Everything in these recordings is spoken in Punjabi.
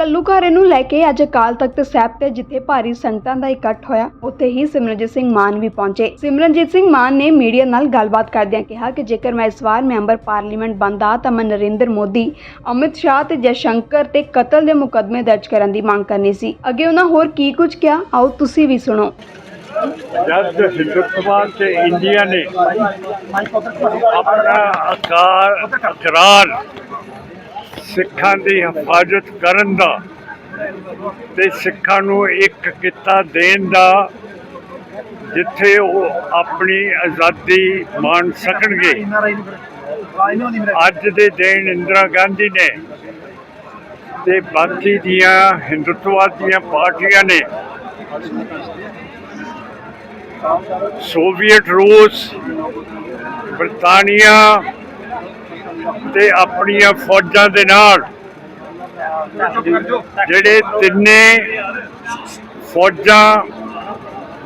ਕੱਲੂਕਾਰੇ ਨੂੰ ਲੈ ਕੇ ਅੱਜ ਅਕਾਲ ਤਖਤ ਸਾਹਿਬ ਤੇ ਜਿੱਥੇ ਭਾਰੀ ਸੰਗਤਾਂ ਦਾ ਇਕੱਠ ਹੋਇਆ, ਉੱਥੇ ਹੀ ਸਿਮਰਨਜੀਤ ਸਿੰਘ ਮਾਨ ਵੀ ਪਹੁੰਚੇ। ਸਿਮਰਨਜੀਤ ਸਿੰਘ ਮਾਨ ਨੇ ਮੀਡੀਆ ਨਾਲ ਗੱਲਬਾਤ ਕਰਦਿਆਂ ਕਿਹਾ ਕਿ ਜੇਕਰ ਮੈਂ ਇਸ ਵਾਰ ਮੈਂਬਰ ਪਾਰਲੀਮੈਂਟ ਬਣਦਾ ਤਾਂ ਮੈਂ ਨਰਿੰਦਰ ਮੋਦੀ, ਅਮਿਤ ਸ਼ਾਹ ਤੇ ਜੈਸ਼ੰਕਰ ਤੇ ਕਤਲ ਦੇ ਮੁਕੱਦਮੇ ਦਰਜ ਕਰਨ ਦੀ ਮੰਗ ਕਰਨੀ ਸੀ। ਅੱਗੇ ਉਹਨਾਂ ਹੋਰ ਕੀ ਕੁਝ ਕਿਹਾ? ਆਓ ਤੁਸੀਂ ਵੀ ਸੁਣੋ। ਜਦ ਹਿੰਦੁਸਤਾਨ ਤੇ ਇੰਡੀਆ ਨੇ ਆਪਣਾ ਆਕਾਰ ਇਕਰਾਰ ਸਿੱਖਾਂ ਦੀ ਹਿਫਾਜ਼ਤ ਕਰਨ ਦਾ ਤੇ ਸਿੱਖਾਂ ਨੂੰ ਇੱਕ ਕਿੱਤਾ ਦੇਣ ਦਾ ਜਿੱਥੇ ਉਹ ਆਪਣੀ ਆਜ਼ਾਦੀ ਮਾਣ ਸਕਣਗੇ। ਅੱਜ ਦੇ ਦਿਨ ਇੰਦਰਾ ਗਾਂਧੀ ਨੇ ਤੇ ਬਾਕੀ ਦੀਆਂ ਹਿੰਦੁੱਤਵਾਦ ਦੀਆਂ ਪਾਰਟੀਆਂ ਨੇ ਸੋਵੀਅਤ ਰੂਸ ਬ੍ਰਿਟਾਨੀਆ ਤੇ ਆਪਣੀਆਂ ਫੌਜਾਂ ਦੇ ਨਾਲ ਜਿਹੜੇ ਤਿੰਨੇ ਫੌਜਾਂ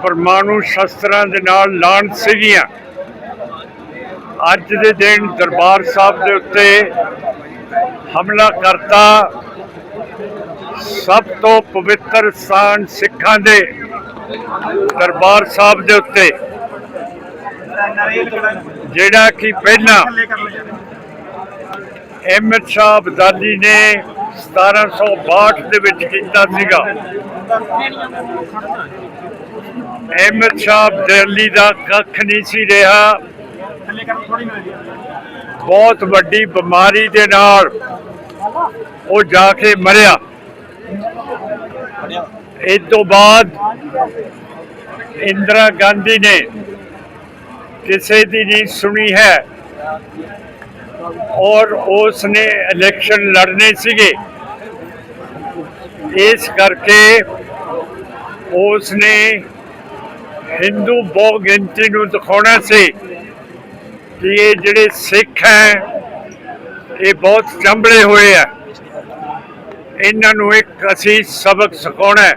ਪਰਮਾਣੂ ਸ਼ਸਤਰਾਂ ਦੇ ਨਾਲ ਲਾਣ ਸੀਗੀਆਂ। ਅੱਜ ਦੇ ਦਿਨ ਦਰਬਾਰ ਸਾਹਿਬ ਦੇ ਉੱਤੇ ਹਮਲਾ ਕਰਤਾ। ਸਭ ਤੋਂ ਪਵਿੱਤਰ ਸਥਾਨ ਸਿੱਖਾਂ ਦੇ ਦਰਬਾਰ ਸਾਹਿਬ ਦੇ ਉੱਤੇ। ਜਿਹੜਾ ਕਿ ਪਹਿਲਾਂ ਅਹਿਮਦ ਸ਼ਾਹ ਅਬਦਾਲੀ ਨੇ 1762 ਦੇ ਵਿੱਚ ਕੀਤਾ ਸੀਗਾ। ਅਹਿਮਦ ਸ਼ਾਹ ਅਬਦਾਲੀ ਦਾ ਕੱਖ ਨਹੀਂ ਸੀ ਰਿਹਾ। ਬਹੁਤ ਵੱਡੀ ਬਿਮਾਰੀ ਦੇ ਨਾਲ ਉਹ ਜਾ ਕੇ ਮਰਿਆ। ਇਸ ਤੋਂ ਬਾਅਦ ਇੰਦਰਾ ਗਾਂਧੀ ਨੇ ਕਿਸੇ ਦੀ ਨਹੀਂ ਸੁਣੀ ਹੈ। ਔਰ ਉਸ ਨੇ ਇਲੈਕਸ਼ਨ ਲੜਨੇ ਸੀਗੇ। ਇਸ ਕਰਕੇ ਉਸ ਨੇ ਹਿੰਦੂ ਬਹੁ ਗਿਣਤੀ ਨੂੰ ਦਿਖਾਉਣਾ ਸੀ ਕਿ ਇਹ ਜਿਹੜੇ ਸਿੱਖ ਹੈ, ਇਹ ਬਹੁਤ ਚੰਬੜੇ ਹੋਏ ਆ। ਇਹਨਾਂ ਨੂੰ ਇੱਕ ਅਸੀਂ ਸਬਕ ਸਿਖਾਉਣਾ ਹੈ।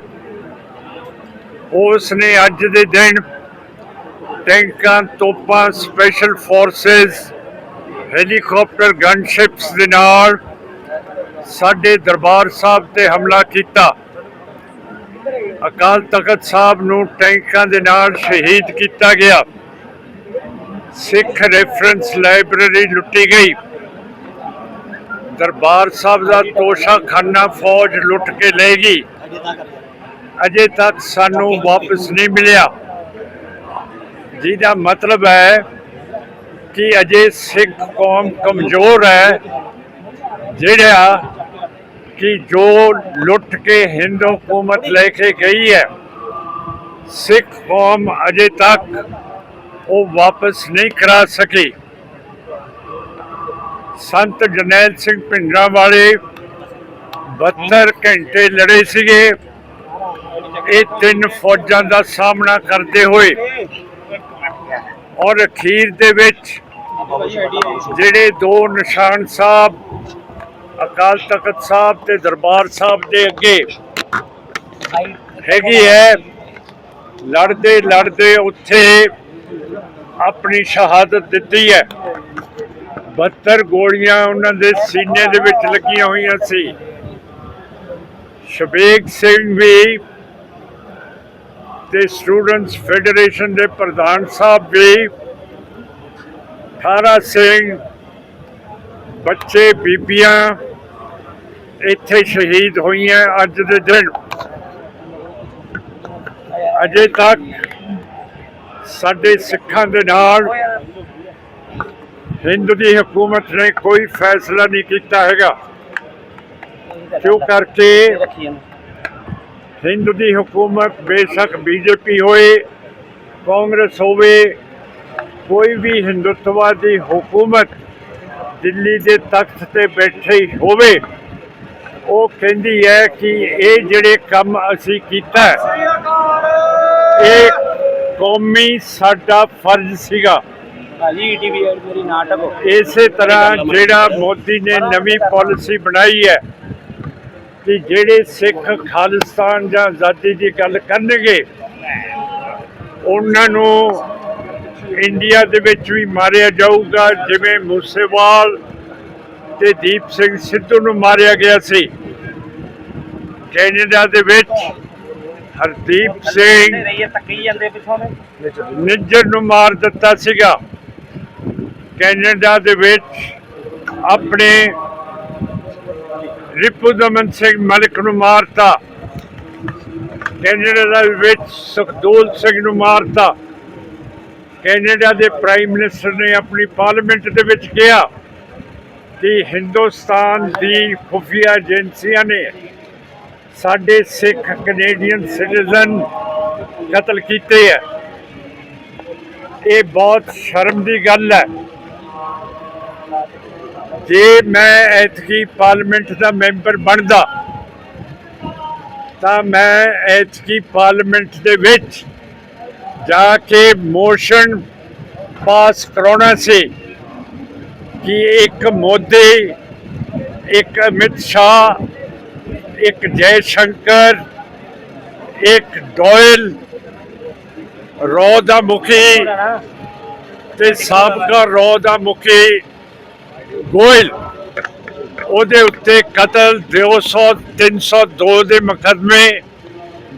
ਉਸ ਨੇ ਅੱਜ ਦੇ ਦਿਨ ਟੈਂਕਾਂ, ਤੋਪਾਂ ਸਪੈਸ਼ਲ ਫੋਰਸਸ ਹੈਲੀਕਾਪਟਰ ਗਨਸ਼ਿਪਸ ਦੇ ਨਾਲ ਸਾਡੇ ਦਰਬਾਰ ਸਾਹਿਬ ਤੇ ਹਮਲਾ ਕੀਤਾ। ਅਕਾਲ ਤਖਤ ਸਾਹਿਬ ਨੂੰ ਟੈਂਕਾਂ ਦੇ ਨਾਲ ਸ਼ਹੀਦ ਕੀਤਾ ਗਿਆ। ਸਿੱਖ ਰੈਫਰੈਂਸ ਲਾਇਬ੍ਰੇਰੀ ਲੁੱਟੀ ਗਈ। ਦਰਬਾਰ ਸਾਹਿਬ ਦਾ ਤੋਸ਼ਾਖਾਨਾ ਫੌਜ ਲੁੱਟ ਕੇ ਲੈ ਗਈ। ਅਜੇ ਤੱਕ ਸਾਨੂੰ ਵਾਪਸ ਨਹੀਂ ਮਿਲਿਆ। ਜਿਹਦਾ ਮਤਲਬ ਹੈ ਕਿ ਅਜੇ ਸਿੱਖ ਕੌਮ ਕਮਜ਼ੋਰ ਹੈ, ਜਿਹੜਾ ਕਿ ਜੋ ਲੁੱਟ ਕੇ ਹਿੰਦੂ ਹਕੂਮਤ ਲੈ ਕੇ ਗਈ ਹੈ, ਸਿੱਖ ਕੌਮ ਅਜੇ ਤੱਕ ਉਹ ਵਾਪਸ ਨਹੀਂ ਕਰਾ ਸਕੀ। ਸੰਤ ਜਰਨੈਲ ਸਿੰਘ ਭਿੰਡਰਾਂ ਵਾਲੇ 72 ਘੰਟੇ ਲੜੇ ਸੀਗੇ, ਇਹ ਤਿੰਨ ਫੌਜਾਂ ਦਾ ਸਾਹਮਣਾ ਕਰਦੇ ਹੋਏ। ਔਰ ਅਖੀਰ ਦੇ ਵਿੱਚ ਜਿਹੜੇ ਦੋ ਨਿਸ਼ਾਨ ਸਾਹਿਬ, ਅਕਾਲ ਤਖਤ ਸਾਹਿਬ ਤੇ ਦਰਬਾਰ ਸਾਹਿਬ ਦੇ ਅੱਗੇ ਹੈਗੀ ਹੈ, ਲੜਦੇ ਲੜਦੇ ਉੱਥੇ ਆਪਣੀ ਸ਼ਹਾਦਤ ਦਿੱਤੀ ਹੈ। 72 ਗੋਲੀਆਂ ਉਹਨਾਂ ਦੇ ਸੀਨੇ ਦੇ ਵਿੱਚ ਲੱਗੀਆਂ ਹੋਈਆਂ ਸੀ। ਸ਼ਬੇਗ ਸਿੰਘ ਵੀ ਤੇ ਸਟੂਡੈਂਟਸ ਫੈਡਰੇਸ਼ਨ ਦੇ ਪ੍ਰਧਾਨ ਸਾਹਿਬ ਵੀ ਖਾਰਾ ਸਿੰਘ ਬੱਚੇ ਬੀਬੀਆਂ ਇੱਥੇ ਸ਼ਹੀਦ ਹੋਈਆਂ ਅੱਜ ਦੇ ਦਿਨ। ਅਜੇ ਤੱਕ ਸਾਡੇ ਸਿੱਖਾਂ ਦੇ ਨਾਲ ਹਿੰਦ ਦੀ ਹਕੂਮਤ ਨੇ ਕੋਈ ਫੈਸਲਾ ਨਹੀਂ ਕੀਤਾ ਹੈਗਾ। ਕਿਉਂ ਕਰਕੇ ਹਿੰਦ ਦੀ ਹਕੂਮਤ ਬੇਸ਼ੱਕ ਬੀਜੇਪੀ ਹੋਏ ਕਾਂਗਰਸ ਹੋਵੇ ਕੋਈ ਵੀ ਹਿੰਦੁੱਤਵਾਦ ਹਕੂਮਤ ਦਿੱਲੀ ਦੇ ਤਖਤ ਤੇ ਬੈਠੀ ਹੋਵੇ ਉਹ ਕਹਿੰਦੀ ਹੈ ਕਿ ਇਹ ਜਿਹੜੇ ਕੰਮ ਅਸੀਂ ਕੀਤਾ ਇਹ ਕੌਮੀ ਸਾਡਾ ਫਰਜ਼ ਸੀਗਾ। ਭਾਜੀ ਟੀਵੀ ਐਡ ਮੇਰੀ ਨਾਟਕ ਇਸੇ ਤਰ੍ਹਾਂ ਜਿਹੜਾ ਮੋਦੀ ਨੇ ਨਵੀਂ ਪਾਲਿਸੀ ਬਣਾਈ ਹੈ ਕਿ ਜਿਹੜੇ ਸਿੱਖ ਖਾਲਿਸਤਾਨ ਜਾਂ ਆਜ਼ਾਦੀ ਦੀ ਗੱਲ ਕਰਨਗੇ ਉਹਨਾਂ ਨੂੰ ਇੰਡੀਆ ਦੇ ਵਿੱਚ ਵੀ ਮਾਰਿਆ ਜਾਊਗਾ ਜਿਵੇਂ ਮੂਸੇਵਾਲ ਤੇ ਦੀਪ ਸਿੰਘ ਸਿੱਧੂ ਨੂੰ ਮਾਰਿਆ ਗਿਆ ਸੀ। ਕੈਨੇਡਾ ਦੇ ਵਿੱਚ ਹਰਦੀਪ ਸਿੰਘ ਨਿੱਜਰ ਨੂੰ ਮਾਰ ਦਿੱਤਾ ਸੀਗਾ। ਕੈਨੇਡਾ ਦੇ ਵਿੱਚ ਆਪਣੇ ਰਿਪੂ ਦਮਨ ਸਿੰਘ ਮਲਿਕ ਨੂੰ ਮਾਰਤਾ। ਕੈਨੇਡਾ ਦਾ ਵਿੱਚ ਸੁਖਦੋਲ ਸਿੰਘ ਨੂੰ ਮਾਰਤਾ। ਕੈਨੇਡਾ ਦੇ ਪ੍ਰਾਈਮ ਮਿਨਿਸਟਰ ਨੇ ਆਪਣੀ ਪਾਰਲੀਮੈਂਟ ਦੇ ਵਿੱਚ ਕਿਹਾ ਕਿ ਹਿੰਦੁਸਤਾਨ ਦੀ ਖੁਫੀਆ ਏਜੰਸੀਆਂ ਨੇ ਸਾਡੇ ਸਿੱਖ ਕੈਨੇਡੀਅਨ ਸਿਟੀਜ਼ਨ ਕਤਲ ਕੀਤੇ ਹੈ। ਇਹ ਬਹੁਤ ਸ਼ਰਮ ਦੀ ਗੱਲ ਹੈ। ਜੇ ਮੈਂ ਐਤਕੀ ਪਾਰਲੀਮੈਂਟ ਦਾ ਮੈਂਬਰ ਬਣਦਾ, ਤਾਂ ਮੈਂ ਐਤਕੀ ਪਾਰਲੀਮੈਂਟ ਦੇ ਵਿੱਚ ਜਾ ਕੇ ਮੋਸ਼ਨ ਪਾਸ ਕਰਾਉਣਾ ਸੀ ਕਿ ਇੱਕ ਮੋਦੀ, ਇੱਕ ਅਮਿਤ ਸ਼ਾਹ, ਇੱਕ ਜੈ ਸ਼ੰਕਰ, ਇੱਕ ਡੋਇਲ, ਰੋ ਦਾ ਮੁਖੀ ਤੇ ਸਾਬਕਾ ਰੋ ਦਾ ਮੁਖੀ ਗੋਇਲ। ਉਹਦੇ ਉੱਤੇ ਕਤਲ 200 302 ਦੇ ਮੁਕੱਦਮੇ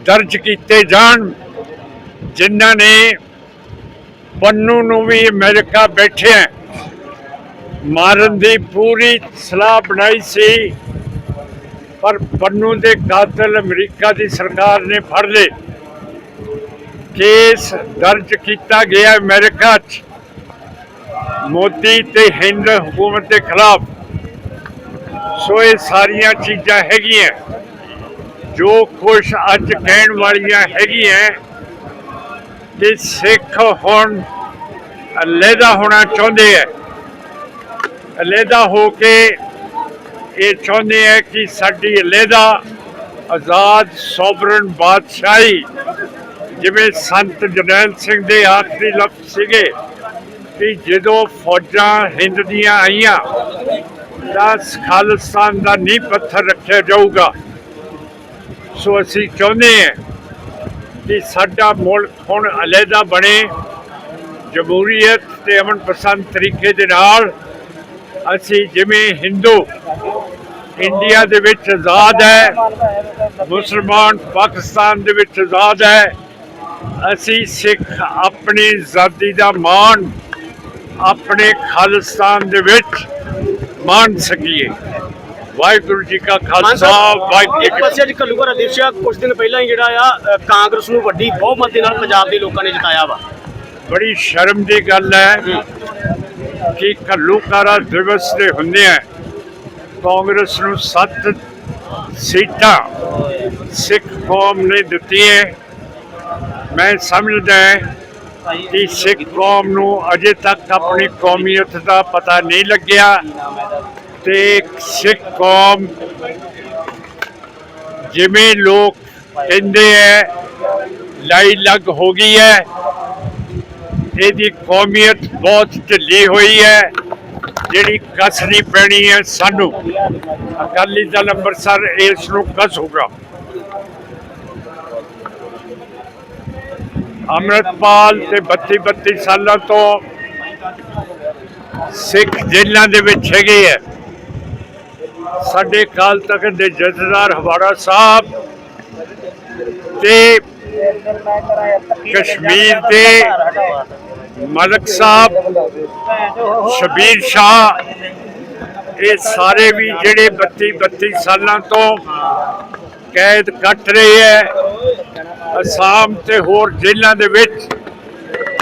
ਦਰਜ ਕੀਤੇ ਜਾਣ, ਜਿਨ੍ਹਾਂ ਨੇ ਪੰਨੂ ਨੂੰ ਵੀ ਅਮਰੀਕਾ ਬੈਠਿਆ ਮਾਰਨ ਦੀ ਪੂਰੀ ਸਲਾਹ ਬਣਾਈ ਸੀ, ਪਰ ਪੰਨੂ ਦੇ ਕਾਤਲ ਅਮਰੀਕਾ ਦੀ ਸਰਕਾਰ ਨੇ ਫੜ ਲਏ। ਕੇਸ ਦਰਜ ਕੀਤਾ ਗਿਆ ਅਮਰੀਕਾ 'ਚ। ਮੋਦੀ ਤੇ ਹਿੰਦ ਹਕੂਮਤ ਦੇ ਖਿਲਾਫ। ਸੋ ਇਹ ਸਾਰੀਆਂ ਚੀਜ਼ਾਂ ਹੈਗੀਆਂ। ਜੋ ਕੁਛ ਅੱਜ ਕਹਿਣ ਵਾਲੀਆਂ ਹੈਗੀਆਂ ਕਿ ਸਿੱਖ ਹੁਣ ਅਲੱਗਾ ਹੋਣਾ ਚਾਹੁੰਦੇ ਹੈ ਅਲੱਗਾ ਹੋ ਕੇ ਇਹ ਚਾਹੁੰਦੇ ਹੈ ਕਿ ਸਾਡੀ ਅਲੱਗਾ ਆਜ਼ਾਦ ਸੋਵਰਨ ਬਾਦਸ਼ਾਹੀ, ਜਿਵੇਂ ਸੰਤ ਜਰਨੈਲ ਸਿੰਘ ਦੇ ਆਖਰੀ ਲਫ਼ਜ਼ ਸੀਗੇ ਕਿ ਜਦੋਂ ਫੌਜਾਂ ਹਿੰਦ ਦੀਆਂ ਆਈਆਂ ਤਾਂ ਖਾਲਿਸਤਾਨ ਦਾ ਨੀਂਹ ਪੱਥਰ ਰੱਖਿਆ ਜਾਊਗਾ। ਸੋ ਅਸੀਂ ਚਾਹੁੰਦੇ ਹਾਂ ਕਿ ਸਾਡਾ ਮੁਲਕ ਹੁਣ ਅਲੱਗਾ ਬਣੇ, ਜਮਹੂਰੀਅਤ ਤੇ ਅਮਨ ਪਸੰਦ ਤਰੀਕੇ ਦੇ ਨਾਲ ਅਸੀਂ ਜਿਵੇਂ ਹਿੰਦੂ, ਇੰਡੀਆ ਦੇ ਵਿੱਚ ਆਜ਼ਾਦ ਹੈ, ਮੁਸਲਮਾਨ ਪਾਕਿਸਤਾਨ ਦੇ ਵਿੱਚ ਆਜ਼ਾਦ ਹੈ, ਅਸੀਂ ਸਿੱਖ ਆਪਣੀ ਆਜ਼ਾਦੀ ਦਾ ਮਾਣ ਆਪਣੇ ਖਾਲਿਸਤਾਨ ਦੇ ਵਿੱਚ ਮਾਣ ਸਕੀਏ। ਵਾਹਿਗੁਰੂ ਜੀ ਕਾ ਖਾਲਸਾ ਵਾਹਿਗੁਰੂ ਜੀ ਇੱਕ ਪਾਸੇ ਅੱਜ ਦਿਵਸ ਆ ਕੁਝ ਦਿਨ ਪਹਿਲਾਂ ਹੀ ਜਿਹੜਾ ਆ ਕਾਂਗਰਸ ਨੂੰ ਵੱਡੀ ਬਹੁਮਤ ਦੇ ਨਾਲ ਪੰਜਾਬ ਦੇ ਲੋਕਾਂ ਨੇ ਜਿਤਾਇਆ ਵਾ। ਬੜੀ ਸ਼ਰਮ ਦੀ ਗੱਲ ਹੈ। ਕਿ ਘੱਲੂਘਾਰਾ ਦਿਵਸ ਦੇ ਹੁੰਦੇ ਆ ਕਾਂਗਰਸ ਨੂੰ ਸੱਤ ਸੀਟਾਂ ਸਿੱਖ ਕੌਮ ਨੇ ਦਿੱਤੀਆਂ। ਮੈਂ ਸਮਝਦਾ ਹਾਂ ਕਿ ਸਿੱਖ ਕੌਮ ਨੂੰ ਅਜੇ ਤੱਕ ਆਪਣੀ ਕੌਮੀਅਤ ਦਾ ਪਤਾ ਨਹੀਂ ਲੱਗਿਆ ਤੇ ਸਿੱਖ ਕੌਮ ਜਿਵੇਂ ਲੋਕ ਕਹਿੰਦੇ ਐ, ਲਾਈ ਲੱਗ ਹੋ ਗਈ ਹੈ ਇਹਦੀ ਕੌਮੀਅਤ ਬਹੁਤ ਢਿੱਲੀ ਹੋਈ ਹੈ ਜਿਹੜੀ ਕਸਣੀ ਪੈਣੀ ਹੈ ਸਾਨੂੰ। ਅਕਾਲੀ ਦਲ ਅੰਮ੍ਰਿਤਸਰ ਇਸ ਨੂੰ ਕਸੂਗਾ ਅੰਮ੍ਰਿਤਪਾਲ ਤੇ 32 32 ਸਾਲਾਂ ਤੋਂ ਸਿੱਖ ਜੇਲ੍ਹਾਂ ਦੇ ਵਿੱਚ ਹੈਗੇ ਹੈ ਸਾਡੇ ਕਾਲ ਤਖ਼ਤ ਦੇ ਜਥੇਦਾਰ ਹਵਾਰਾ ਸਾਹਿਬ ਤੇ ਕਸ਼ਮੀਰ ਦੇ ਮਲਕ ਸਾਹਿਬ, ਸ਼ਬੀਰ ਸ਼ਾਹ, ਇਹ ਸਾਰੇ ਵੀ ਜਿਹੜੇ 32 32 ਸਾਲਾਂ ਤੋਂ ਕੈਦ ਕੱਟ ਰਹੇ ਹੈ ਅਸਾਮ ਤੇ ਹੋਰ ਜੇਲ੍ਹਾਂ ਦੇ ਵਿੱਚ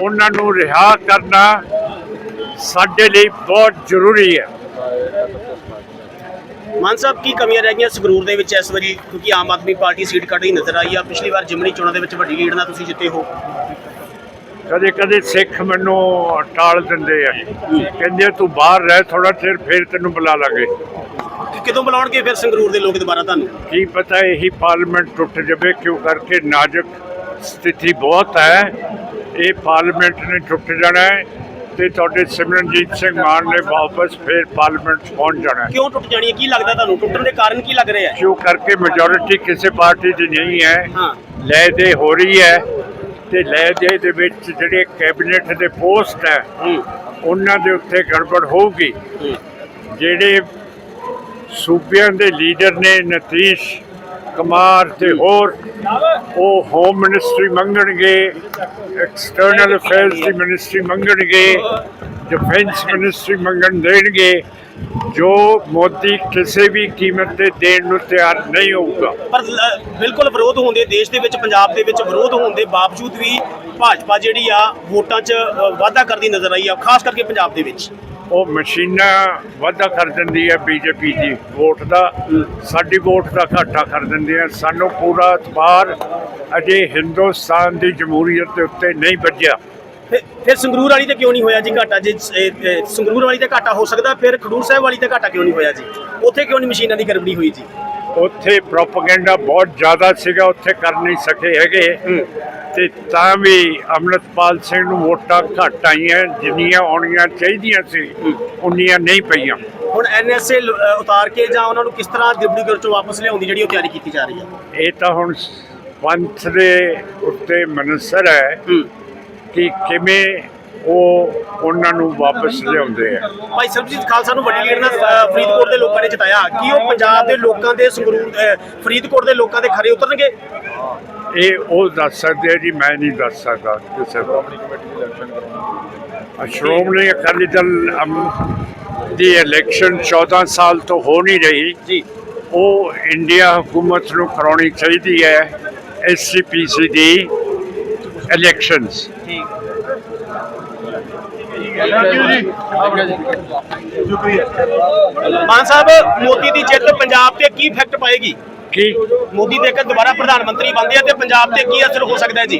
ਉਹਨਾਂ ਨੂੰ ਰਿਹਾ ਕਰਨਾ ਸਾਡੇ ਲਈ ਬਹੁਤ ਜ਼ਰੂਰੀ ਹੈ। ਮਾਨ ਸਾਹਿਬ ਕੀ ਕਮੀਆਂ ਰਹਿ ਗਈਆਂ ਸੰਗਰੂਰ ਦੇ ਵਿੱਚ ਇਸ ਵਾਰੀ? ਕਿਉਂਕਿ ਆਮ ਆਦਮੀ ਪਾਰਟੀ ਸੀਟ ਕੱਢੀ ਨਜ਼ਰ ਆਈ ਆ। ਪਿਛਲੀ ਵਾਰ ਜਿਮਣੀ ਚੋਣਾਂ ਦੇ ਵਿੱਚ ਵੱਡੀ ਲੀਡ ਨਾਲ ਤੁਸੀਂ ਜਿੱਤੇ ਹੋ। ਕਦੇ ਕਦੇ ਸਿੱਖ ਮੈਨੂੰ ਟਾਲ ਦਿੰਦੇ ਆ। ਕਹਿੰਦੇ ਤੂੰ ਬਾਹਰ ਰਹਿ ਥੋੜਾ ਚਿਰ ਫਿਰ ਤੈਨੂੰ ਬੁਲਾ ਲਾਂਗੇ। ਕਦੋਂ ਬੁਲਾਉਣਗੇ ਫਿਰ ਸੰਗਰੂਰ ਦੇ ਲੋਕ ਦੁਬਾਰਾ ਤੁਹਾਨੂੰ? ਕੀ ਪਤਾ ਇਹੀ ਪਾਰਲੀਮੈਂਟ ਟੁੱਟ ਜਾਵੇ ਕਿਉਂ ਕਰਕੇ ਨਾਜ਼ੁਕ ਸਥਿਤੀ ਬਹੁਤ ਹੈ। ਇਹ ਪਾਰਲੀਮੈਂਟ ਨੇ ਟੁੱਟ ਜਾਣਾ ਹੈ ਤੇ ਤੁਹਾਡੇ ਸਿਮਰਨਜੀਤ ਸਿੰਘ ਮਾਨ ਨੇ ਵਾਪਸ ਫਿਰ ਪਾਰਲੀਮੈਂਟ 'ਚ ਪਹੁੰਚ ਜਾਣਾ ਹੈ। ਕਿਉਂ ਟੁੱਟ ਜਾਣੀ ਹੈ? ਕੀ ਲੱਗਦਾ ਤੁਹਾਨੂੰ? ਟੁੱਟਣ ਦੇ ਕਾਰਨ ਕੀ ਲੱਗ ਰਿਹਾ ਹੈ? ਕਿਉਂ ਕਰਕੇ ਮੈਜੋਰਿਟੀ ਕਿਸੇ ਪਾਰਟੀ ਦੀ ਨਹੀਂ ਹੈ। ਹਾਂ। ਲੈ ਦੇ ਹੋ ਰਹੀ ਹੈ ਤੇ ਲੈ ਦੇ ਦੇ ਵਿੱਚ ਜਿਹੜੇ ਕੈਬਨਿਟ ਦੇ ਪੋਸਟ ਹੈ ਹੂੰ। ਉਹਨਾਂ ਦੇ ਉੱਤੇ ਗੜਬੜ ਹੋਊਗੀ। ਹੂੰ। ਜਿਹੜੇ ਸੂਬਿਆਂ ਦੇ ਲੀਡਰ ਨੇ ਨਤੀਸ਼ ਕੁਮਾਰ ਤੇ ਹੋਰ, ਉਹ ਹੋਮ ਮਿਨਿਸਟਰੀ ਮੰਗਣਗੇ ਐਕਸਟਰਨਲ ਅਫੇਅਰਸ ਦੀ ਮਿਨਿਸਟਰੀ ਮੰਗਣਗੇ ਡਿਫੈਂਸ ਮਿਨਿਸਟਰੀ ਮੰਗਣ ਦੇਣਗੇ, ਜੋ ਮੋਦੀ ਕਿਸੇ ਵੀ ਕੀਮਤ ਤੇ ਦੇਣ ਨੂੰ ਤਿਆਰ ਨਹੀਂ ਹੋਊਗਾ। ਪਰ ਬਿਲਕੁਲ ਵਿਰੋਧ ਹੋਣ ਦੇਸ਼ ਦੇ ਵਿੱਚ, ਪੰਜਾਬ ਦੇ ਵਿੱਚ ਵਿਰੋਧ ਹੋਣ ਦੇ ਬਾਵਜੂਦ ਵੀ ਭਾਜਪਾ ਜਿਹੜੀ ਆ, ਵੋਟਾਂ 'ਚ ਵਾਧਾ ਕਰਦੀ ਨਜ਼ਰ ਆਈ ਆ, ਖਾਸ ਕਰਕੇ ਪੰਜਾਬ ਦੇ ਵਿੱਚ। ਉਹ ਮਸ਼ੀਨਾਂ ਵਾਧਾ ਕਰ ਦਿੰਦੀ ਹੈ ਬੀਜੇਪੀ ਦੀ। ਵੋਟ ਦਾ, ਸਾਡੀ ਵੋਟ ਦਾ ਘਾਟਾ ਕਰ ਦਿੰਦੇ ਆ। ਸਾਨੂੰ ਪੂਰਾ ਇਤਬਾਰ ਅਜੇ ਹਿੰਦੁਸਤਾਨ ਦੀ ਜਮਹੂਰੀਅਤ ਦੇ ਉੱਤੇ ਨਹੀਂ ਵੱਜਿਆ। ਫਿਰ- ਫਿਰ ਸੰਗਰੂਰ ਵਾਲੀ ਤੇ ਕਿਉਂ ਨਹੀਂ ਹੋਇਆ ਜੀ ਘਾਟਾ? ਜੇ ਸੰਗਰੂਰ ਵਾਲੀ ਤੇ ਘਾਟਾ ਹੋ ਸਕਦਾ, ਫਿਰ ਖਡੂਰ ਸਾਹਿਬ ਵਾਲੀ ਤੇ ਘਾਟਾ ਕਿਉਂ ਨਹੀਂ ਹੋਇਆ ਜੀ? ਉੱਥੇ ਕਿਉਂ ਨਹੀਂ ਮਸ਼ੀਨਾਂ ਦੀ ਗੜਬੜੀ ਹੋਈ ਜੀ? ਉੱਥੇ ਪ੍ਰੋਪਗੈਂਡਾ ਬਹੁਤ ਜ਼ਿਆਦਾ ਸੀਗਾ ਉੱਥੇ ਕਰ ਨਹੀਂ ਸਕੇ ਹੈਗੇ। ਤੇ ਤਾਂ ਵੀ ਅੰਮ੍ਰਿਤਪਾਲ ਸਿੰਘ ਨੂੰ ਵੋਟਾਂ ਘੱਟ ਆਈਆਂ ਜਿੰਨੀਆਂ ਆਉਣੀਆਂ ਚਾਹੀਦੀਆਂ ਸੀ ਉਨੀਆਂ ਨਹੀਂ ਪਈਆਂ। ਹੁਣ ਐਨਐਸਏ ਉਤਾਰ ਕੇ ਜਾਂ ਉਹਨਾਂ ਨੂੰ ਕਿਸ ਤਰ੍ਹਾਂ ਡਿਬੜੀਗੜ੍ਹ ਚੋਂ ਵਾਪਸ ਲਿਆਉਣ ਦੀ ਜਿਹੜੀ ਉਹ ਤਿਆਰੀ ਕੀਤੀ ਜਾ ਰਹੀ ਹੈ? ਇਹ ਤਾਂ ਹੁਣ ਪੰਥ ਦੇ ਉੱਤੇ ਮਨਸਰ ਹੈ ਹੂੰ। ਕਿ ਕਿਵੇਂ ਉਹ ਉਹਨਾਂ ਨੂੰ ਵਾਪਸ ਲਿਆਉਂਦੇ ਆ। ਭਾਈ ਸਰਬਜੀਤ ਖਾਲਸਾ ਨੂੰ ਵੱਡੀ ਲੀਡ ਨਾਲ ਫਰੀਦਕੋਟ ਦੇ ਲੋਕਾਂ ਨੇ ਜਿਤਾਇਆ। ਕੀ ਉਹ ਪੰਜਾਬ ਦੇ ਲੋਕਾਂ ਦੇ ਸੰਗਰੂਰ ਫਰੀਦਕੋਟ ਦੇ ਲੋਕਾਂ ਦੇ ਖਰੇ ਉਤਰਨਗੇ? ਇਹ ਉਹ ਦੱਸ ਸਕਦੇ ਆ ਜੀ ਮੈਂ ਨਹੀਂ ਦੱਸ ਸਕਦਾ ਕਿਸੇ ਦਾ ਸ਼੍ਰੋਮਣੀ ਅਕਾਲੀ ਦਲ ਦੀ ਇਲੈਕਸ਼ਨ 14 ਸਾਲ ਤੋਂ ਹੋ ਨਹੀਂ ਰਹੀ। ਜੀ। ਉਹ ਇੰਡੀਆ ਹਕੂਮਤ ਨੂੰ ਕਰਾਉਣੀ ਚਾਹੀਦੀ ਹੈ ਐਸਸੀਪੀਸੀ ਦੀ ਇਲੈਕਸ਼ਨਸ ਮਾਨ ਸਾਹਿਬ ਮੋਦੀ ਦੀ ਜਿੱਤ ਪੰਜਾਬ ਤੇ ਕੀ ਇਫੈਕਟ ਪਾਏਗੀ? ਕੀ? ਮੋਦੀ ਦੇ ਕੇ ਦੁਬਾਰਾ ਪ੍ਰਧਾਨ ਮੰਤਰੀ ਬਣਦੇ ਆ ਤੇ ਪੰਜਾਬ ਤੇ ਕੀ ਅਸਰ ਹੋ ਸਕਦਾ ਹੈ ਜੀ?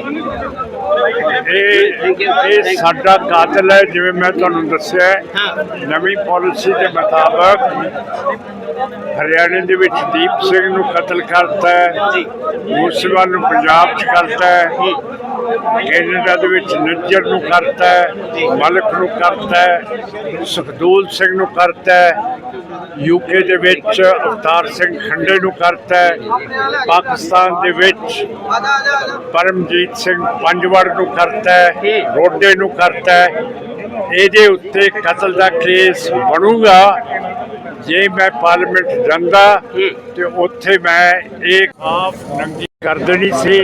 ਇਹ ਇਹ ਸਾਡਾ ਕਾਤਲ ਹੈ ਜਿਵੇਂ ਮੈਂ ਤੁਹਾਨੂੰ ਦੱਸਿਆ ਨਵੀਂ ਪਾਲਿਸੀ ਦੇ ਮੁਤਾਬਕ ਹਰਿਆਣੇ ਦੇ ਵਿੱਚ ਦੀਪ ਸਿੰਘ ਨੂੰ ਕਤਲ ਕਰਤਾ ਹੈ। ਜੀ। ਮੂਸੇਵਾਲ ਨੂੰ ਪੰਜਾਬ 'ਚ ਕਰਤਾ ਹੈ। ਕੈਨੇਡਾ ਦੇ ਵਿੱਚ ਨੱਜਰ ਨੂੰ ਕਰਤਾ ਹੈ, ਮਲਕ ਨੂੰ ਕਰਤਾ ਹੈ, ਸੁਖਦੂਲ ਸਿੰਘ ਨੂੰ ਕਰਤਾ ਹੈ ਯੂਕੇ ਦੇ ਵਿੱਚ ਅਵਤਾਰ ਸਿੰਘ ਖੰਡੇ ਨੂੰ ਕਰਤਾ ਹੈ, ਪਾਕਿਸਤਾਨ ਦੇ ਵਿੱਚ ਪਰਮਜੀਤ ਸਿੰਘ ਪੰਜਵੜ ਨੂੰ ਕਰਤਾ ਹੈ, ਰੋਡੇ ਨੂੰ ਕਰਤਾ ਹੈ। ਇਹਦੇ ਉੱਤੇ ਕਤਲ ਦਾ ਕੇਸ ਬਣੂਗਾ। ਜੇ ਮੈਂ ਪਾਰਲੀਮੈਂਟ ਜਾਂਦਾ ਤੇ ਉੱਥੇ ਮੈਂ ਇਹ ਆਪ ਨੰਗੀ ਕਰ ਦੇਣੀ ਸੀ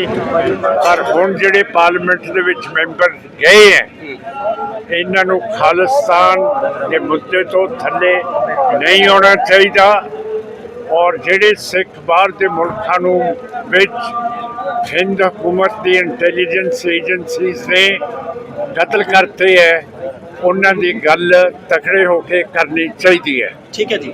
ਪਰ ਹੁਣ ਜਿਹੜੇ ਪਾਰਲੀਮੈਂਟ ਦੇ ਵਿੱਚ ਮੈਂਬਰ ਗਏ ਹੈ ਇਹਨਾਂ ਨੂੰ ਖਾਲਿਸਤਾਨ ਦੇ ਮੁੱਦੇ ਤੋਂ ਥੱਲੇ ਨਹੀਂ ਆਉਣਾ ਚਾਹੀਦਾ ਔਰ ਜਿਹੜੇ ਸਿੱਖ ਬਾਹਰ ਦੇ ਮੁਲਕਾਂ ਨੂੰ ਵਿੱਚ ਹਿੰਦ ਹਕੂਮਤ ਦੀ ਇੰਟੈਲੀਜੈਂਸ ਏਜੰਸੀਜ਼ ਨੇ ਕਤਲ ਕਰਤੇ ਹੈ ਉਹਨਾਂ ਦੀ ਗੱਲ ਤਕੜੇ ਹੋ ਕੇ ਕਰਨੀ ਚਾਹੀਦੀ ਹੈ ਠੀਕ ਹੈ ਜੀ।